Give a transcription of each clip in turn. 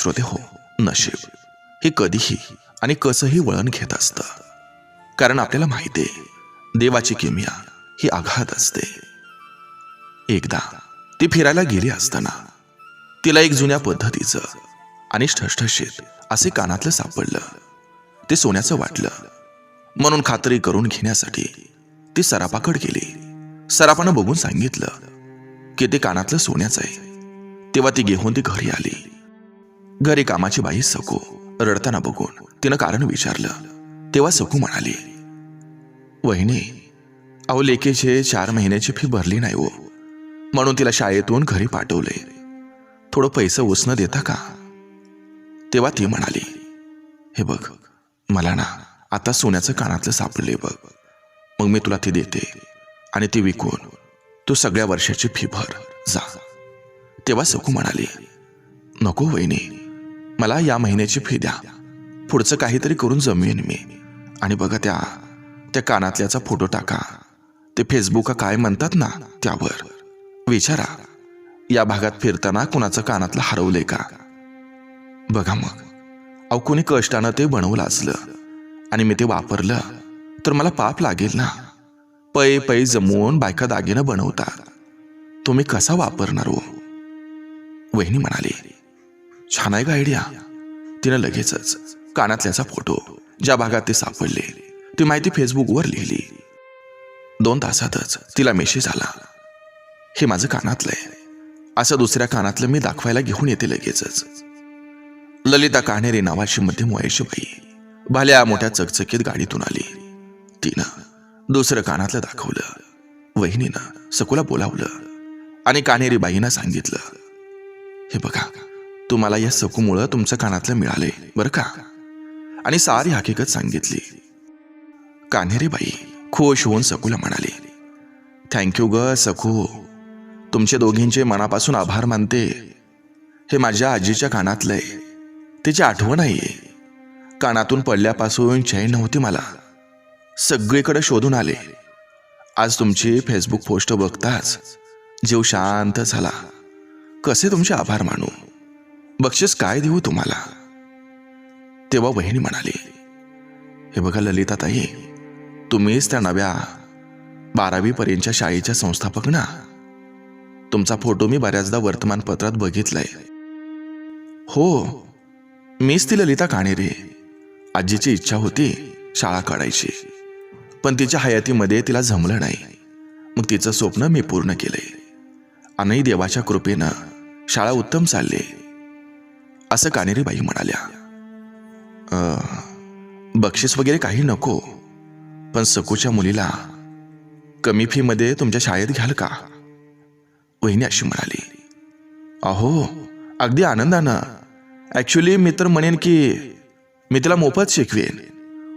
श्रोते हो नशीब. हे कधीही आणि कसंही वळण घेत असतं. कारण आपल्याला माहिती आहे देवाची किमिया ही आघात असते. एकदा ती फिरायला गेली असताना तिला एक जुन्या पद्धतीचं आणि ठसठशीत असे कानातलं सापडलं. ते सोन्याचं वाटलं. म्हणून खात्री करून घेण्यासाठी ती सरापाकड गेली. सरापानं बघून सांगितलं की ते कानातलं सोन्याचं आहे. तेव्हा ती घेऊन ती घरी आली. घरी कामाची बाई सकू रडताना बघून तिनं कारण विचारलं. तेव्हा सकू म्हणाली वहिनी अहो लेकेचे चार महिन्याची फी भरली नाही हो. म्हणून तिला शाळेतून घरी पाठवले. थोडं पैसे उसनं देता का? तेव्हा ती म्हणाली हे बघ मला ना आता सोन्याचं कानातलं सापडले बघ. मग मी तुला ती देते आणि ती विकून तू सगळ्या वर्षाची फी भर जा. तेव्हा सकू म्हणाली नको वहिनी मला या महिन्याची फी द्या. पुढचं काहीतरी करून जमवेन मी. आणि बघा त्या त्या कानातल्याचा फोटो टाका. ते फेसबुक काय म्हणतात ना त्यावर. विचारा या भागात फिरताना कुणाचं कानातलं हरवलंय का? बघा मग. अहो कुणी कष्टानं ते बनवलं असलं आणि मी ते वापरलं तर मला पाप लागेल ना. पै पै जमवून बायका दागिनं बनवतात. तुम्ही कसा वापरणार हो? वहिनी म्हणाली. छान आहे का आयडिया. तिनं लगेचच कानातल्याचा फोटो ज्या भागात ते सापडले ती माहिती फेसबुकवर लिहिली. दोन तासातच तिला मेसेज आला. हे माझं कानातलं असं दुसऱ्या कानातलं मी दाखवायला घेऊन येते लगेचच. ललिता काणेरे नावाची मध्यम वयाची बाई. भाल्या मोठ्या चकचकीत गाडीतून आली. तिनं दुसरं कानातलं दाखवलं. वहिनीनं सकुला बोलावलं आणि काणेरी बाईनं सांगितलं हे बघा तुम्हाला या सकूमुळं तुमचं कानातलं मिळाले बरं का? आणि सारी हकीकत सांगितली. कान्हेरी बाई खुश होऊन सकूला म्हणाली थँक्यू ग सकू तुमचे दोघींचे मनापासून आभार मानते. हे माझ्या आजीच्या कानातलं आहे. तिची आठवण आहे. कानातून पडल्यापासून चैन नव्हती मला. सगळीकडे शोधून आले. आज तुमची फेसबुक पोस्ट बघताच जीव शांत झाला. कसे तुमचे आभार मानू? बक्षीस काय देऊ तुम्हाला? तेव्हा वहिनी म्हणाली हे बघा ललिता ताई तुम्हीच त्या नव्या बारावी पर्यंतच्या शाळेच्या संस्थापक ना? तुमचा फोटो मी बऱ्याचदा वर्तमानपत्रात बघितलाय. हो मीच ती ललिता काणेरे आजीची इच्छा होती शाळा काढायची पण तिच्या हयातीमध्ये तिला जमलं नाही. मग तिचं स्वप्न मी पूर्ण केलंय. आणि देवाच्या कृपेनं शाळा उत्तम चालले. असं कानेरीबाई म्हणाल्या बक्षीस वगैरे काही नको पण सकूच्या मुलीला कमी फीमध्ये तुमच्या शाळेत घ्याल का? वहिनी अशी म्हणाली अहो अगदी आनंदानं. ॲक्च्युली मी तर म्हणेन की मी तिला मोफत शिकवेन.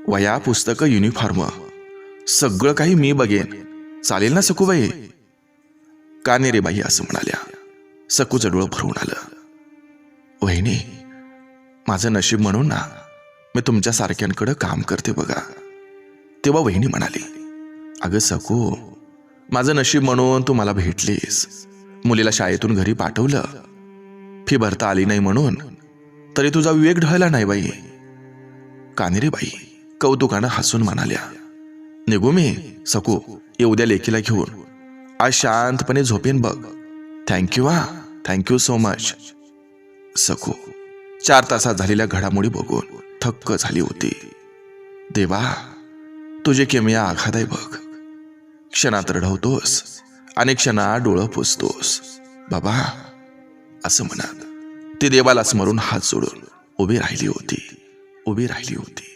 वया पुस्तकं युनिफॉर्म सगळं काही मी बघेन. चालेल ना सकूबाई का नाही रे बाई असं म्हणाल्या. सकूचं डोळं भरून आलं. बहिणी माझं नशीब म्हणून ना मी तुमच्या सारख्यांकडं काम करते बघा. तेव्हा बहिणी म्हणाली अगं सकू माझं नशीब म्हणून तू मला भेटलीस. मुलीला शाळेतून घरी पाठवलं. फी भरता आली नाही म्हणून. तरी तुझा विवेक ढळला नाही बाई. कानेरे बाई कौतुकानं हसून म्हणाल्या. निघू मी सकू ये उद्या लेकीला घेऊन. आज शांतपणे झोपेन बघ. थँक्यू हा थँक्यू सो मच सखो चार तासात झालेल्या घडामोडी बघून थक्क झाली होती. देवा तुझे केमिया आघात आहे बघ. क्षणात रडवतोस आणि क्षणात डोळं पुसतोस. बाबा असं म्हणत ती देवाला स्मरून हात सोडून उभी राहिली होती उभी राहिली होती.